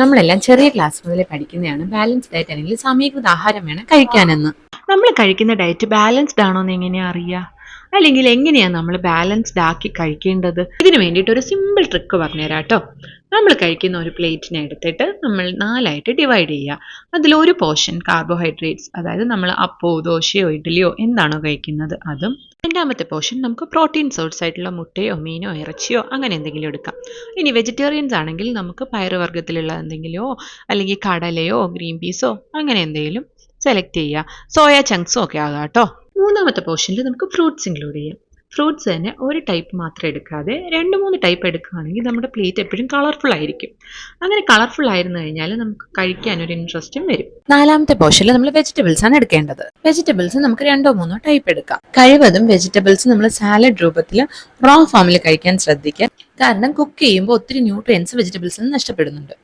നമ്മളെല്ലാം ചെറിയ ക്ലാസ് മുതലേ പഠിക്കുന്നതാണ്. ബാലൻസ് ഡയറ്റ് അല്ലെങ്കിൽ സമീകൃത ആഹാരം വേണം കഴിക്കാനെന്ന്. നമ്മൾ കഴിക്കുന്ന ഡയറ്റ് ബാലൻസ്ഡ് ആണോ എന്ന് എങ്ങനെയാ അറിയുക അല്ലെങ്കിൽ എങ്ങനെയാണ് നമ്മൾ ബാലൻസ്ഡ് ആക്കി കഴിക്കേണ്ടത്? ഇതിന് വേണ്ടിയിട്ട് ഒരു സിമ്പിൾ ട്രിക്ക് പറഞ്ഞുതരാം കേട്ടോ. നമ്മൾ കഴിക്കുന്ന ഒരു പ്ലേറ്റിനെ എടുത്തിട്ട് നമ്മൾ നാലായിട്ട് ഡിവൈഡ് ചെയ്യുക അതിൽ ഒരു പോർഷൻ കാർബോഹൈഡ്രേറ്റ്സ് അതായത് നമ്മൾ അപ്പോ ദോശയോ ഇഡ്ഡലിയോ എന്താണോ കഴിക്കുന്നത് അതും രണ്ടാമത്തെ പോർഷൻ നമുക്ക് പ്രോട്ടീൻ സോഴ്സ് ആയിട്ടുള്ള മുട്ടയോ മീനോ ഇറച്ചിയോ അങ്ങനെ എന്തെങ്കിലും എടുക്കാം. ഇനി വെജിറ്റേറിയൻസ് ആണെങ്കിൽ നമുക്ക് പയറുവർഗത്തിലുള്ള എന്തെങ്കിലുമോ അല്ലെങ്കിൽ കടലയോ ഗ്രീൻ പീസോ അങ്ങനെ എന്തെങ്കിലും സെലക്ട് ചെയ്യുക സോയ ചങ്ക്സും ഒക്കെ ആകാം കേട്ടോ. മൂന്നാമത്തെ പോർഷനിൽ നമുക്ക് ഫ്രൂട്ട്സ് ഇൻക്ലൂഡ് ചെയ്യാം. ഫ്രൂട്ട്സ് തന്നെ ഒരു ടൈപ്പ് മാത്രം എടുക്കാതെ രണ്ട് മൂന്ന് ടൈപ്പ് എടുക്കുകയാണെങ്കിൽ നമ്മുടെ പ്ലേറ്റ് എപ്പോഴും കളർഫുൾ ആയിരിക്കും. അങ്ങനെ കളർഫുൾ ആയിരുന്നു കഴിഞ്ഞാൽ നമുക്ക് കഴിക്കാൻ ഒരു ഇൻട്രസ്റ്റും വരും. നാലാമത്തെ പോർഷനിൽ നമ്മൾ വെജിറ്റബിൾസ് ആണ് എടുക്കേണ്ടത്. വെജിറ്റബിൾസ് നമുക്ക് രണ്ടോ മൂന്നോ ടൈപ്പ് എടുക്കാം. കഴിവതും വെജിറ്റബിൾസ് നമ്മൾ സാലഡ് രൂപത്തിൽ റോ ഫോമിൽ കഴിക്കാൻ ശ്രദ്ധിക്കുക. കാരണം കുക്ക് ചെയ്യുമ്പോൾ ഒത്തിരി ന്യൂട്രിയൻസ് വെജിറ്റബിൾസിൽ നഷ്ടപ്പെടുന്നുണ്ട്.